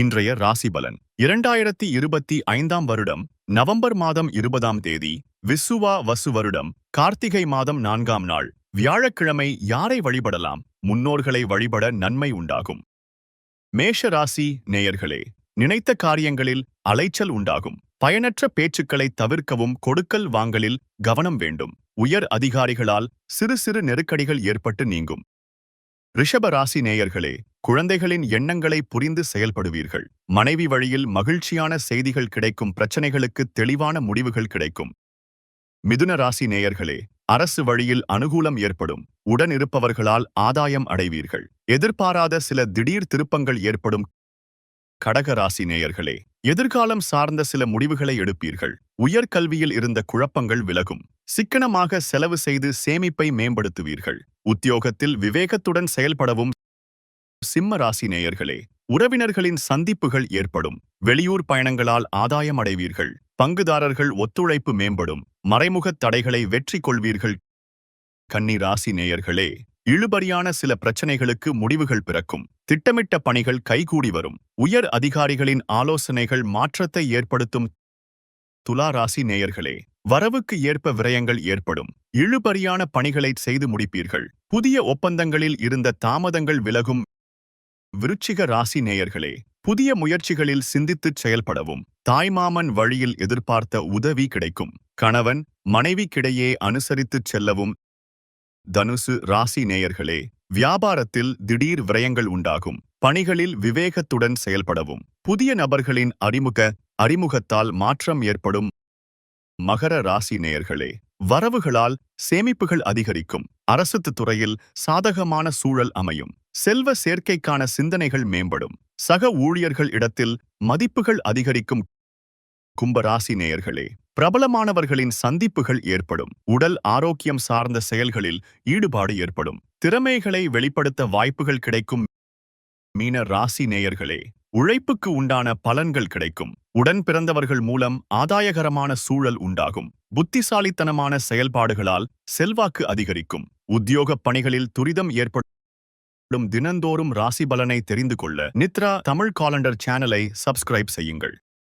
இன்றைய ராசி பலன் இரண்டாயிரத்தி இருபத்தி ஐந்தாம் வருடம் நவம்பர் மாதம் இருபதாம் தேதி விசுவா வசு வருடம் கார்த்திகை மாதம் நான்காம் நாள். வியாழக்கிழமை யாரை வழிபடலாம்? முன்னோர்களை வழிபட நன்மை உண்டாகும். மேஷ ராசி நேயர்களே நினைத்த காரியங்களில் அலைச்சல் உண்டாகும். பயனற்ற பேச்சுக்களை தவிர்க்கவும் கொடுக்கல் வாங்கலில் கவனம் வேண்டும். உயர் அதிகாரிகளால் சிறு சிறு நெருக்கடிகள் ஏற்பட்டு நீங்கும். ரிஷப ராசி நேயர்களே குழந்தைகளின் எண்ணங்களை புரிந்து செயல்படுவீர்கள். மனைவி வழியில் மகிழ்ச்சியான செய்திகள் கிடைக்கும் பிரச்சனைகளுக்கு தெளிவான முடிவுகள் கிடைக்கும். மிதுன ராசி நேயர்களே அரசு வழியில் அனுகூலம் ஏற்படும். உடன் இருப்பவர்களால் ஆதாயம் அடைவீர்கள். எதிர்பாராத சில திடீர் திருப்பங்கள் ஏற்படும். கடக ராசி நேயர்களே எதிர்காலம் சார்ந்த சில முடிவுகளை எடுப்பீர்கள். உயர்கல்வியில் இருந்த குழப்பங்கள் விலகும். சிக்கனமாக செலவு செய்து சேமிப்பை மேம்படுத்துவீர்கள். உத்தியோகத்தில் விவேகத்துடன் செயல்படவும் சிம்ம ராசி நேயர்களே உறவினர்களின் சந்திப்புகள் ஏற்படும். வெளியூர் பயணங்களால் ஆதாயம் அடைவீர்கள். பங்குதாரர்கள் ஒத்துழைப்பு மேம்படும். மறைமுகத் தடைகளை வெற்றி கொள்வீர்கள் கன்னி ராசி நேயர்களே இழுபறியான சில பிரச்சனைகளுக்கு முடிவுகள் பிறக்கும். திட்டமிட்ட பணிகள் கைகூடி வரும். உயர் அதிகாரிகளின் ஆலோசனைகள் மாற்றத்தை ஏற்படுத்தும் துலாராசி நேயர்களே வரவுக்கு ஏற்ப விரயங்கள் ஏற்படும். இழுபறியான பணிகளை செய்து முடிப்பீர்கள். புதிய ஒப்பந்தங்களில் இருந்த தாமதங்கள் விலகும். விருச்சிக ராசி நேயர்களே புதிய முயற்சிகளில் சிந்தித்துச் செயல்படவும். தாய்மாமன் வழியில் எதிர்பார்த்த உதவி கிடைக்கும். கணவன் மனைவிக்கிடையே அனுசரித்துச் செல்லவும். தனுசு ராசி நேயர்களே வியாபாரத்தில் திடீர் விரயங்கள் உண்டாகும். பணிகளில் விவேகத்துடன் செயல்படவும். புதிய நபர்களின் அறிமுக அறிமுகத்தால் மாற்றம் ஏற்படும். மகர ராசி நேயர்களே வரவுகளால் சேமிப்புகள் அதிகரிக்கும். அரசுத்து துறையில் சாதகமான சூழல் அமையும். செல்வ சேர்க்கைக்கான சிந்தனைகள் மேம்படும். சக ஊழியர்கள் இடத்தில் மதிப்புகள் அதிகரிக்கும். கும்பராசி நேயர்களே பிரபலமானவர்களின் சந்திப்புகள் ஏற்படும். உடல் ஆரோக்கியம் சார்ந்த செயல்களில் ஈடுபாடு ஏற்படும். திறமைகளை வெளிப்படுத்த வாய்ப்புகள் கிடைக்கும். மீன ராசி நேயர்களே உழைப்புக்கு உண்டான பலன்கள் கிடைக்கும். உடன் பிறந்தவர்கள் மூலம் ஆதாயகரமான சூழல் உண்டாகும். புத்திசாலித்தனமான செயல்பாடுகளால் செல்வாக்கு அதிகரிக்கும். உத்தியோகப் பணிகளில் துரிதம் ஏற்படும். தினந்தோறும் ராசி பலனை தெரிந்து கொள்ள நித்ரா தமிழ் காலண்டர் சேனலை சப்ஸ்கிரைப் செய்யுங்கள்.